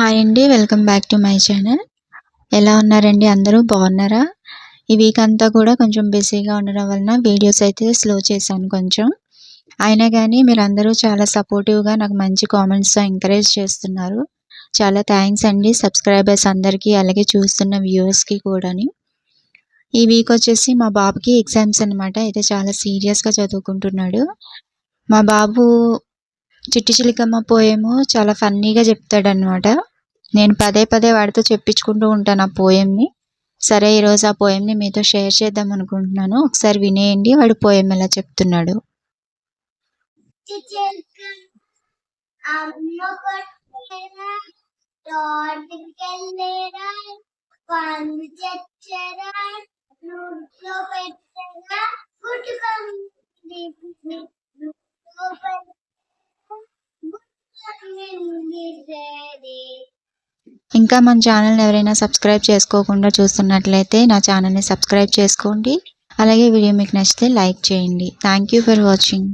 Hi అండి welcome back to my channel ఎలా ఉన్నారండి అందరూ? బాగున్నారా? ఈ వీక్ అంతా కూడా కొంచెం బిజీగా ఉండడం వలన వీడియోస్ అయితే స్లో చేశాను కొంచెం. అయినా కానీ మీరు అందరూ చాలా సపోర్టివ్గా నాకు మంచి కామెంట్స్తో ఎంకరేజ్ చేస్తున్నారు. చాలా థ్యాంక్స్ అండి సబ్స్క్రైబర్స్ అందరికీ అలాగే చూస్తున్న వ్యూవర్స్కి కూడాని. ఈ వీక్ వచ్చేసి మా బాబుకి ఎగ్జామ్స్ అనమాట అయితే చాలా సీరియస్గా చదువుకుంటున్నాడు. మా బాబు చిట్టి చిలికమ్మ పోయేమో చాలా ఫన్నీగా చెప్తాడనమాట నేను పదే పదే వాడితో చెప్పించుకుంటూ ఉంటాను ఆ పోయంని సరే ఈరోజు ఆ పోయంని మీతో షేర్ చేద్దాం అనుకుంటున్నాను. ఒకసారి వినేయండి వాడు పోయం ఎలా చెప్తున్నాడు. అమ్మ కొట్టేరా తోటకెళ్ళేరా పండు తెచ్చరా నూట్లో పెట్టరా ఇంకా మన ఛానల్ని ఎవరైనా సబ్స్క్రైబ్ చేసుకోకుండా చూస్తున్నట్లయితే నా ఛానల్ని సబ్స్క్రైబ్ చేసుకోండి. అలాగే వీడియో మీకు నచ్చితే లైక్ చేయండి. Thank you for watching